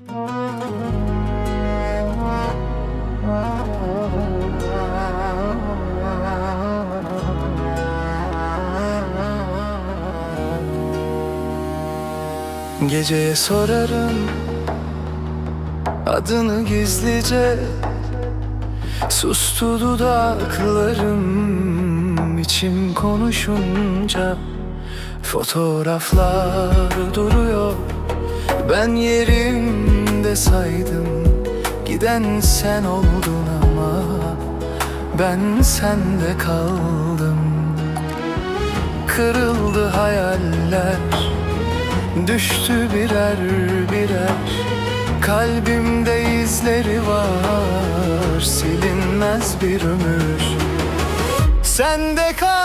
Geceye sorarım Adını gizlice. Sustu dudaklarım içim konuşunca. Fotoğraflar duruyor Ben yerimde saydım Giden sen oldun ama Ben sende kaldım. Kırıldı hayaller Düştü birer birer. Kalbimde izleri var Silinmez bir ömür. Sende kaldım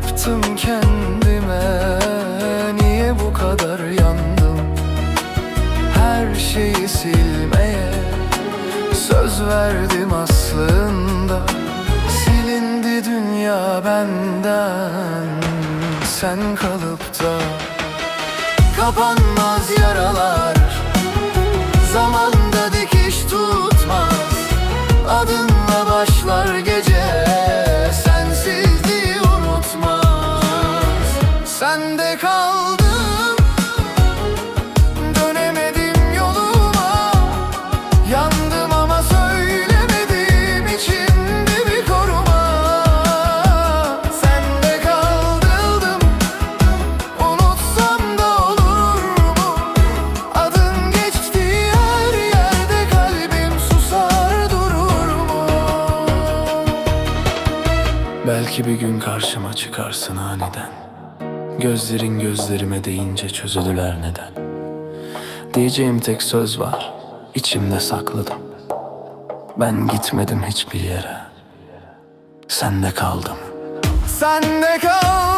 yaptım kendime? Niye bu kadar yandım? Her şeyi silmeye söz verdim aslında. Silindi dünya benden sen kalıp da Kapanmaz yaralar. Zamanda dikiş Sende kaldım. Dönemedim yoluma. Yandım ama söylemedim içimde bir koruma. Sende kaldım Unutsam da olur mu? Adın geçtiği her yerde kalbim susar durur mu? Belki bir gün karşıma çıkarsın aniden Gözlerin gözlerime değince çözülüler neden? Diyeceğim tek söz var. İçimde sakladım. Ben gitmedim hiçbir yere. Sende kaldım. Sende kaldım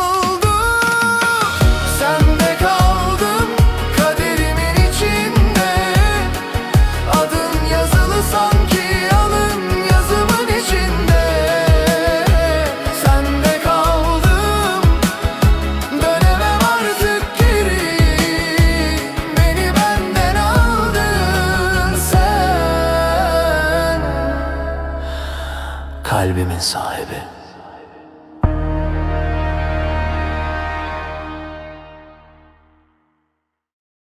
Kalbimin sahibi